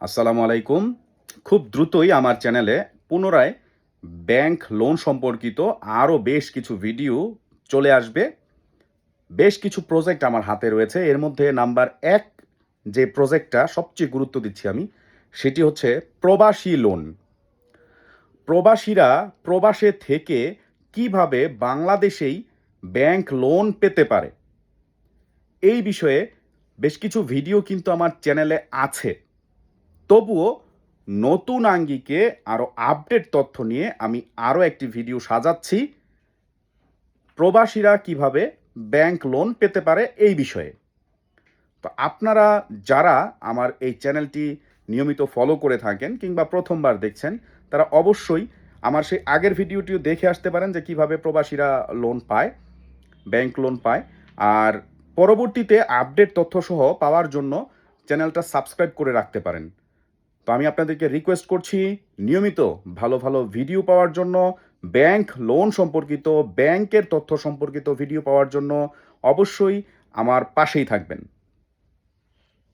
আসসালামু আলাইকুম। খুব দ্রুতই আমার চ্যানেলে পুনরায় ব্যাংক লোন সম্পর্কিত আরও বেশ কিছু ভিডিও চলে আসবে। বেশ কিছু প্রজেক্ট আমার হাতে রয়েছে। এর মধ্যে নাম্বার এক যে প্রজেক্টটা সবচেয়ে গুরুত্ব দিচ্ছি আমি, সেটি হচ্ছে প্রবাসী লোন। প্রবাসীরা প্রবাসে থেকে কীভাবে বাংলাদেশেই ব্যাংক লোন পেতে পারে, এই বিষয়ে বেশ কিছু ভিডিও কিন্তু আমার চ্যানেলে আছে। তবুও নতুন আঙ্গিকে আরও আপডেট তথ্য নিয়ে আমি আরও একটি ভিডিও সাজাচ্ছি। প্রবাসীরা কীভাবে ব্যাংক লোন পেতে পারে এই বিষয়ে। তো আপনারা যারা আমার এই চ্যানেলটি নিয়মিত ফলো করে থাকেন কিংবা প্রথমবার দেখছেন, তারা অবশ্যই আমার সেই আগের ভিডিওটিও দেখে আসতে পারেন যে কীভাবে প্রবাসীরা লোন পায়, ব্যাংক লোন পায়। আর পরবর্তীতে আপডেট তথ্যসহ পাওয়ার জন্য চ্যানেলটা সাবস্ক্রাইব করে রাখতে পারেন। তো আমি আপনাদেরকে রিকোয়েস্ট করছি, নিয়মিত ভালো ভালো ভিডিও পাওয়ার জন্য ব্যাংক লোন সম্পর্কিত ব্যাংকের তথ্য সম্পর্কিত ভিডিও পাওয়ার জন্য অবশ্যই আমার পাশেই থাকবেন।